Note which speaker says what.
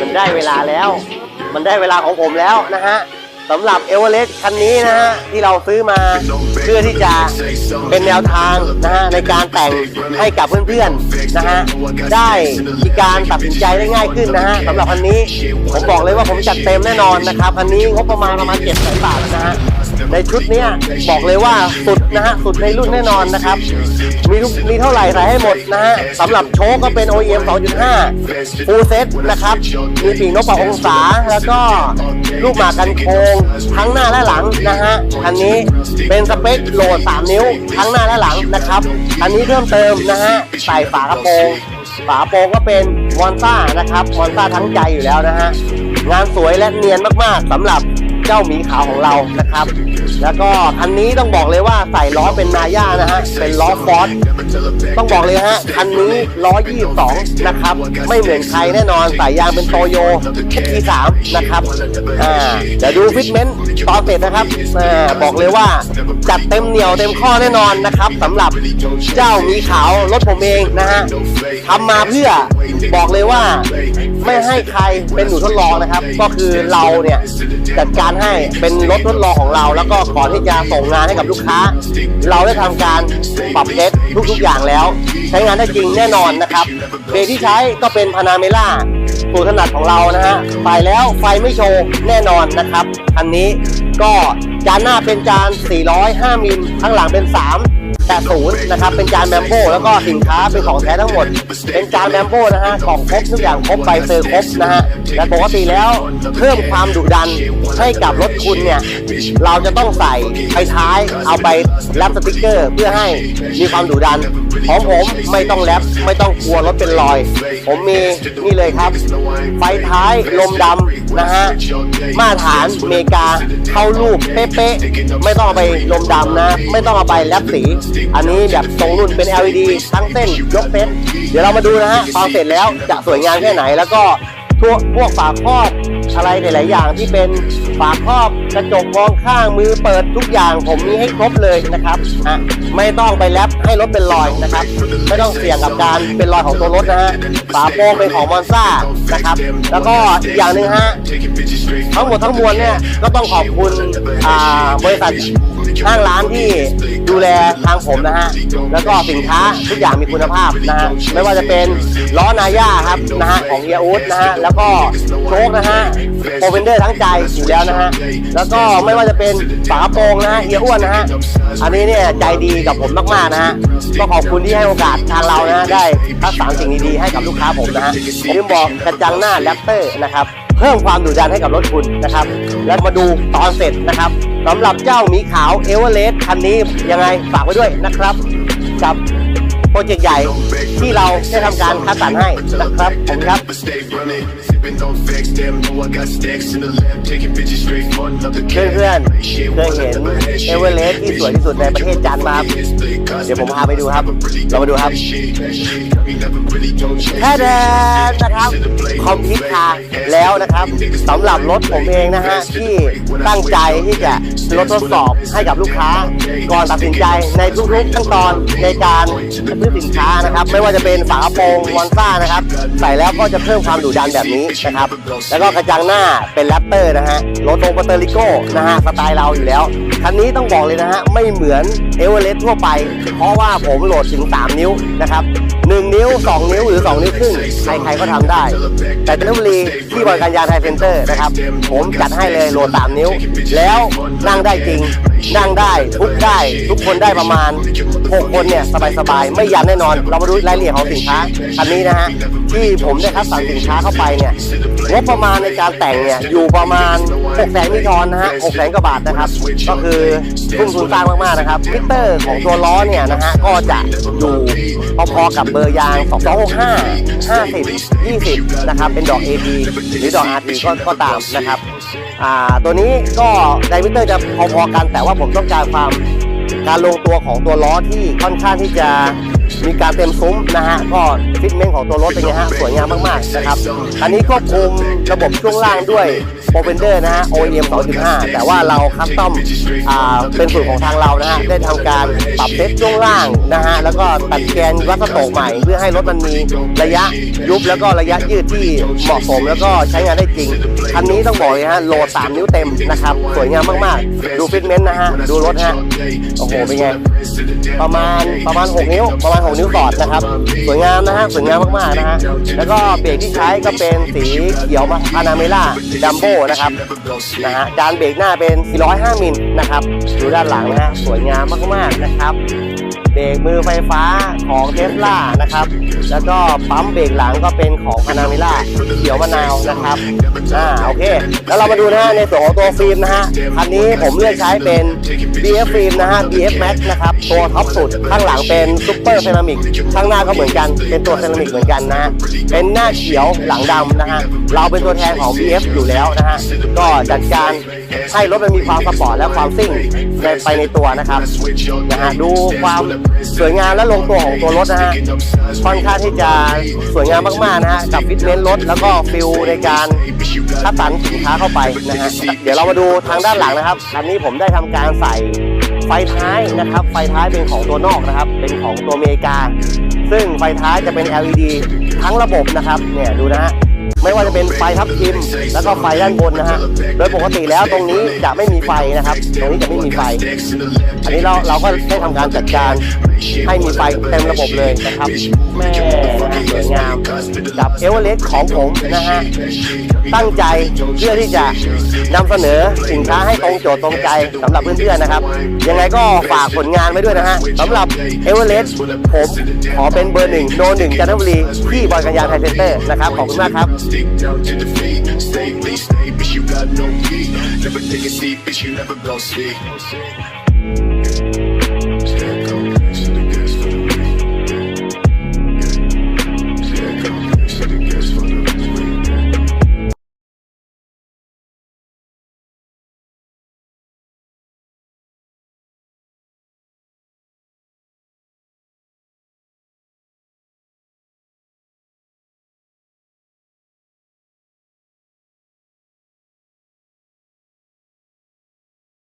Speaker 1: มันได้เวลาแล้ว มันได้เวลาของผมแล้วนะฮะสำหรับเอเวอเรสต์คันนี้นะฮะที่เราซื้อมาเพื่อที่จะเป็นแนวทางนะฮะในการแต่งให้กับเพื่อนๆนะฮะได้มีการตัดสินใจได้ง่ายขึ้นนะฮะสำหรับคันนี้ผมบอกเลยว่าผมจัดเต็มแน่นอนนะครับคันนี้งบประมาณประมาณ7จ็ดแสนบาทนะฮะ ในชุดเนี้ยบอกเลยว่าสุดนะฮะสุดในรุ่นแน่นอนนะครับ มีทุกมีเท่าไหร่ใส่ให้หมดนะฮะสำหรับโชคก็เป็น OEM 2.5 full set นะครับ มีปีกนกปะองศา แล้วก็ลูกหมากกันโค้งทั้งหน้าและหลังนะฮะอันนี้เป็นสเปคโหลด 3 นิ้ว ทั้งหน้าและหลังนะครับ อันนี้เพิ่มเติมนะฮะใส่ฝากระโปรงฝากระโปรงก็เป็นมอนซ่านะครับมอนซ่าทั้งใจอยู่แล้วนะฮะงานสวยและเนียนมากๆสำหรับ เจ้าหมีขาวของเรานะครับ แล้วก็คันนี้ต้องบอกเลยว่าใส่ล้อเป็นนาย่านะฮะ เป็นล้อฟอร์ดต้องบอกเลยฮะ คันนี้122 นะครับ ไม่เหมือนใครแน่นอนสายยางเป็นโตโย T3 นะครับอ่าเดี๋ยวดูฟิตเมนต์ตอนเสร็จนะครับอ่าบอกเลยว่าจัดเต็มเหนียวเต็มข้อแน่นอนนะครับสำหรับเจ้ามีขาวรถผมเองนะฮะทำมาเพื่อบอกเลยว่าไม่ให้ใครเป็นหนูทดลองนะครับ ก็คือเราเนี่ยจัดการให้ เป็นรถทดลองของเรา แล้วก็ก่อนที่จะส่งงานให้กับลูกค้า เราได้ทำการปรับเทสทุกๆอย่างแล้ว ใช้งานได้จริงแน่นอนนะครับเบรกที่ใช้ก็เป็นพานาเมล่าตัวถนัดของเรานะฮะไปแล้วไฟไม่โชว์แน่นอนนะครับ อันนี้ก็จานหน้าเป็นจาน 405มิลข้างหลังเป็น 3 80นะครับเป็นจานแบมโบแล้วก็สินค้าเป็นของแท้ทั้งหมด เป็นจานแบมโบนะฮะของครบทุกอย่างครบใบเซอร์ครบนะฮะแต่ปกติแล้วเพิ่มความดุดันให้กับรถคุณเนี่ยเราจะต้องใส่ไฟท้ายเอาไปแรปสติกเกอร์ เพื่อให้มีความดุดัน ของผมไม่ต้องแรปไม่ต้องกลัวรถเป็นรอย ผมมีนี่เลยครับไฟท้ายลมดำนะฮะมาตรฐานอเมริกาเข้ารูปเป๊ะๆไม่ต้องเอาไปลมดำนะ ไม่ต้องเอาไปแรปสีอันนี้แบบตรงรุ่นเป็น LED ทั้งเส้นยกเส้นเดี๋ยวเรามาดูนะฮะตอนเสร็จแล้วจะสวยงามแค่ไหน แล้วก็พวกพวกฝาครอบอะไรหลาย ๆ อย่างที่เป็นฝาครอบกระจกมองข้างมือเปิดทุกอย่างผมมีให้ครบเลยนะครับอะไม่ต้องไปแรปให้รถเป็นรอยนะครับ ไม่ต้องเสี่ยงกับการเป็นรอยของตัวรถนะฮะฝาโปร่งเป็นของมอนซ่านะครับ แล้วก็อีกอย่างหนึ่งฮะทั้งหมดทั้งมวลเนี่ยก็ต้องขอบคุณอ่าบริษัท ห้างร้านที่ดูแลทางผมนะฮะ แล้วก็สินค้าทุกอย่างมีคุณภาพนะฮะ ไม่ว่าจะเป็นล้อนาย่าครับนะฮะของเฮียอูดนะฮะ แล้วก็โชคนะฮะโปรเฟนเดอร์ทั้งใจอยู่แล้วนะฮะ แล้วก็ไม่ว่าจะเป็นฝาโปรงนะฮะเฮียอ้วนนะฮะ อันนี้เนี่ยใจดีกับผมมากๆนะฮะ ก็ขอบคุณที่ให้โอกาสทางเรานะได้ทักษาสิ่งดีๆให้กับลูกค้าผมนะฮะผมลืมบอกกระจังหน้าแรปเตอร์นะครับ เพิ่มความดุดันให้กับรถคุณนะครับ แล้วมาดูตอนเสร็จนะครับ สำหรับเจ้าหมีขาวเอเวอเรสต์คันนี้ยังไงฝากไว้ด้วยนะครับ กับโปรเจกต์ใหญ่ที่เราได้ทำการคัดสรรให้นะครับผมครับเพื่อนๆเคยเห็นเอเวอเรสต์ที่สวยที่สุดในประเทศจานมาครับเดี๋ยวผมพาไปดูครับ เรามาดูครับ แค่แดนนะครับคอมพิวคาร์แล้วนะครับสำหรับรถผมเองนะฮะที่ตั้งใจที่จะลดทดสอบให้กับลูกค้า ก่อนตัดสินใจในทุกๆขั้นตอนในการซื้อสินค้านะครับ ไม่ว่าจะเป็นฝากระโปรงมอนซ่านะครับ ใส่แล้วก็จะเพิ่มความดุดันแบบนี้นะครับ แล้วก็กระจังหน้าเป็นแรปเตอร์นะฮะโรโตปเตอริโก้นะฮะสไตล์เราอยู่แล้ว คันนี้ต้องบอกเลยนะฮะไม่เหมือนเอเวอเรสต์ทั่วไป เพราะว่าผมโหลดถึง 3 นิ้วนะครับ1นิ้ว 2 นิ้วหรือ 2 นิ้วครึ่งใครๆก็ทำได้ แต่จันทบุรีที่บริการยานไทยเซ็นเตอร์นะครับผมจัดให้เลยโหลด 3 นิ้ว แล้วนั่งได้จริง นั่งได้ทุกได้ ทุกคนได้ประมาณ 6 คนเนี่ยสบายๆ ไม่ยันแน่นอน เรามาดูรายละเอียดของสินค้าคันนี้นะฮะที่ผมได้คัดสรรสินค้าเข้าไปเนี่ยงบประมาณในการแต่งเนี่ยอยู่ประมาณ6แสนมิทอนนะฮะ6แสนกว่าบาทนะครับ ก็คือทุ่มทุนสร้างมากๆนะครับมิเตอร์ของตัวล้อเนี่ยนะฮะก็จะอยู่พอๆกับเบอร์ยาง 265 50 20 นะครับ เป็นดอก AP หรือดอก RT ก็ก็ตามนะครับ อ่าตัวนี้ก็ไดมิเตอร์จะพอๆกัน แต่ว่าผมต้องการความการลงตัวของตัวล้อที่ค่อนข้างที่จะมีการเต็มซุ้มนะฮะก็ฟิตเมนต์ของตัวรถเป็นไงฮะสวยงามมากๆนะครับอันนี้ควบคุมระบบช่วงล่างด้วย โปรเฟนเดอร์นะฮะ OEM 2.5 แต่ว่าเราคัสตอมอ่าเป็นสูตรของทางเรานะฮะ ได้ทำการปรับเซตช่วงล่างนะฮะ แล้วก็ตัดแกนวัสโตกใหม่ เพื่อให้รถมันมีระยะยุบแล้วก็ระยะยืดที่เหมาะสมแล้วก็ใช้งานได้จริง คันนี้ต้องบอกเลยฮะโหลด3นิ้วเต็มนะครับ สวยงามมากๆ ดูฟิตเมนต์นะฮะ ดูรถฮะ โอ้โห เป็นไง ประมาณประมาณ 6 นิ้ว ประมาณ 6 นิ้วสอดนะครับ สวยงามนะฮะ สวยงามมากๆนะฮะ แล้วก็เบรกที่ใช้ก็เป็นสีเขียวมาพานาเมล่าดัมโบนะครับนะฮะจานเบรกหน้าเป็น 405 มิลนะครับดูด้านหลังนะฮะสวยงามมากๆนะครับ เบรกมือไฟฟ้าของเทสลานะครับ แล้วก็ปั๊มเบรกหลังก็เป็นของพานาเมล่าเขียวมะนาวนะครับ อ่าโอเค แล้วเรามาดูนะฮะในส่วนของตัวฟิล์มนะฮะ คันนี้ผมเลือกใช้เป็น BF ฟิล์มนะฮะ BF Max นะครับ ตัวท็อปสุด ข้างหลังเป็นซุปเปอร์เซรามิก ข้างหน้าก็เหมือนกัน เป็นตัวเซรามิกเหมือนกันนะฮะ เป็นหน้าเขียวหลังดำนะฮะ เราเป็นตัวแทนของ BF อยู่แล้วนะฮะ ก็จัดการให้รถมันมีความสปอร์ตและความซิ่งในไปในตัวนะครับ นะฮะ ดูความสวยงามและลงตัวของตัวรถนะฮะค่อนข้างที่จะสวยงามมากๆนะฮะกับฟิตเนสรถแล้วก็ฟิลในการคัดสรรสินค้าเข้าไปนะฮะเดี๋ยวเรามาดูทางด้านหลังนะครับอันนี้ผมได้ทำการใส่ไฟท้ายนะครับ ไฟท้ายเป็นของตัวนอกนะครับ เป็นของตัวอเมริกา ซึ่งไฟท้ายจะเป็น LED ทั้งระบบนะครับเนี่ยดูนะฮะ ไม่ว่าจะเป็นไฟทับทิมแล้วก็ไฟด้านบนนะฮะโดยปกติแล้วตรงนี้จะไม่มีไฟนะครับ ตรงนี้จะไม่มีไฟ อันนี้เราเราก็ได้ทำการจัดการให้มีไฟเต็มระบบเลยนะครับแม่สวยงามกับเอเวอเรสต์ของผมนะฮะตั้งใจเพื่อที่จะนำเสนอสินค้าให้ตรงโจทย์ตรงใจสำหรับเพื่อนๆนะครับ ยังไงก็ฝากผลงานไว้ด้วยนะฮะสำหรับเอเวอเรสต์ผมขอเป็นเบอร์หนึ่งโนหนึ่งจันทบุรีที่บอยกัญญาไทยเซ็นเตอร์นะครับขอบคุณมากครับ
Speaker 2: Stick down to defeat. Stay bleak, stay, bitch, you got no beat. Never take a seat, bitch, you never gon' see.